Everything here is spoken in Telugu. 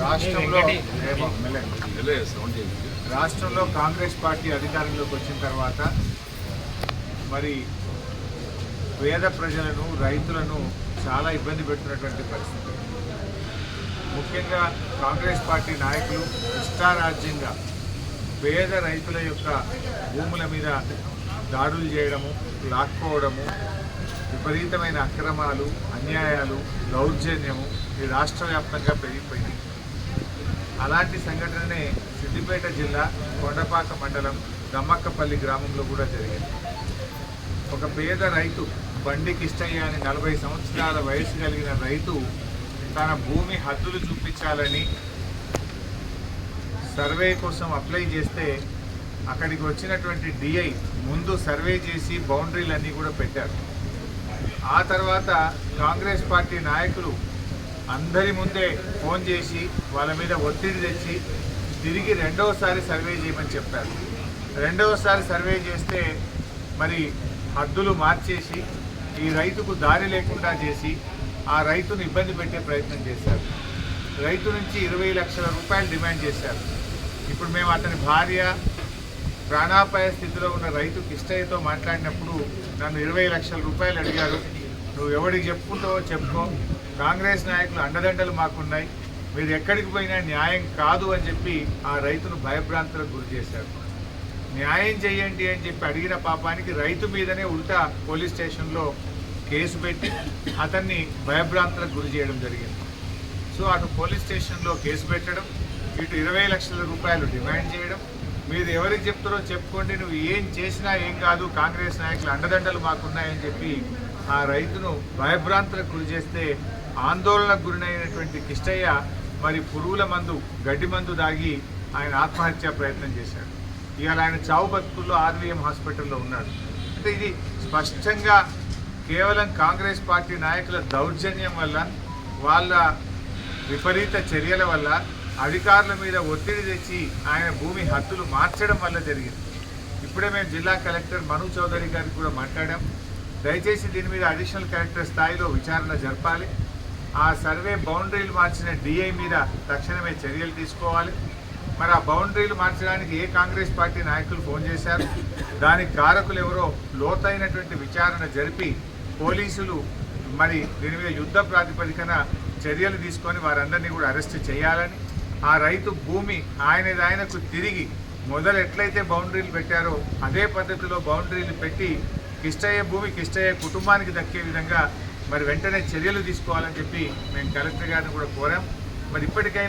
రాష్ట్రంలో రాష్ట్రంలో కాంగ్రెస్ పార్టీ అధికారంలోకి వచ్చిన తర్వాత మరి పేద ప్రజలను రైతులను చాలా ఇబ్బంది పెడుతున్నటువంటి పరిస్థితి. ముఖ్యంగా కాంగ్రెస్ పార్టీ నాయకులు ఇష్టారాజ్యంగా పేద రైతుల యొక్క భూముల మీద దాడులు చేయడము లాక్కోవడము విపరీతమైన అక్రమాలు అన్యాయాలు దౌర్జన్యము ఈ రాష్ట్ర వ్యాప్తంగా పెరిగిపోయింది అలాంటి సంఘటననే సిద్దిపేట జిల్లా కొండపాక మండలం దమ్మక్కపల్లి గ్రామంలో కూడా జరిగింది. ఒక పేద రైతు బండి కిష్టయ్య అని నలభై సంవత్సరాల వయసు కలిగిన రైతు తన భూమి హద్దులు చూపించాలని సర్వే కోసం అప్లై చేస్తే అక్కడికి వచ్చినటువంటి డిఐ ముందు సర్వే చేసి బౌండరీలన్నీ కూడా పెట్టారు ఆ తర్వాత కాంగ్రెస్ పార్టీ నాయకులు అందరి ముందే ఫోన్ చేసి వాళ్ళ మీద ఒత్తిడి తెచ్చి తిరిగి రెండవసారి సర్వే చేయమని చెప్పారు. రెండవసారి సర్వే చేస్తే మరి హద్దులు మార్చేసి ఈ రైతుకు దారి లేకుండా చేసి ఆ రైతును ఇబ్బంది పెట్టే ప్రయత్నం చేశారు. రైతు నుంచి ఇరవై లక్షల రూపాయలు డిమాండ్ చేశారు. ఇప్పుడు మేము అతని భార్య ప్రాణాపాయ స్థితిలో ఉన్న రైతు కిష్టయ్యతో మాట్లాడినప్పుడు నన్ను ఇరవై లక్షల రూపాయలు అడిగారు. నువ్వు ఎవడికి చెప్పుకుంటావో చెప్పుకో. కాంగ్రెస్ నాయకులు అండదండలు మాకున్నాయి. మీరు ఎక్కడికి పోయినా న్యాయం కాదు అని చెప్పి ఆ రైతును భయభ్రాంతులకు గురి చేశారు. న్యాయం చేయండి అని చెప్పి అడిగిన పాపానికి రైతు మీదనే ఉల్టా పోలీస్ స్టేషన్లో కేసు పెట్టి అతన్ని భయభ్రాంతులకు గురి చేయడం జరిగింది. సో అటు పోలీస్ స్టేషన్లో కేసు పెట్టడం ఇటు ఇరవై లక్షల రూపాయలు డిమాండ్ చేయడం మీరు ఎవరికి చెప్తారో చెప్పుకోండి. నువ్వు ఏం చేసినా ఏం కాదు. కాంగ్రెస్ నాయకులు అండదండలు మాకున్నాయని చెప్పి ఆ రైతును భయభ్రాంతులకు గురి చేస్తే ఆందోళనకు గురినైనటువంటి కిష్టయ్య మరి పురుగుల మందు గడ్డి మందు దాగి ఆయన ఆత్మహత్య ప్రయత్నం చేశాడు. ఇవాళ ఆయన చావు బతుకుల్లో ఆర్వీఎం హాస్పిటల్లో ఉన్నాడు. అంటే ఇది స్పష్టంగా కేవలం కాంగ్రెస్ పార్టీ నాయకుల దౌర్జన్యం వల్ల వాళ్ళ విపరీత చర్యల వల్ల అధికారుల మీద ఒత్తిడి తెచ్చి ఆయన భూమి హద్దులు మార్చడం వల్ల జరిగింది. ఇప్పుడే మేము జిల్లా కలెక్టర్ మను చౌదరి గారికి కూడా మాట్లాడాం. దయచేసి దీని మీద అడిషనల్ కలెక్టర్ స్థాయిలో విచారణ జరపాలి. ఆ సర్వే బౌండరీలు మార్చిన డిఐ మీద తక్షణమే చర్యలు తీసుకోవాలి. మరి ఆ బౌండరీలు మార్చడానికి ఏ కాంగ్రెస్ పార్టీ నాయకులు ఫోన్ చేశారు? దానికి కారకులు ఎవరో లోతైనటువంటి విచారణ జరిపి పోలీసులు మరి దీని మీద యుద్ధ ప్రాతిపదికన చర్యలు తీసుకొని వారందరినీ కూడా అరెస్ట్ చేయాలని ఆ రైతు భూమి ఆయనది ఆయనకు తిరిగి మొదలు ఎట్లయితే బౌండరీలు పెట్టారో అదే పద్ధతిలో బౌండరీలు పెట్టి కిష్టయ్య భూమి కిష్టయ్య కుటుంబానికి దక్కే విధంగా మరి వెంటనే చర్యలు తీసుకోవాలని చెప్పి మేము కలెక్టర్ గారిని కూడా కోరాం. మరి ఇప్పటికైనా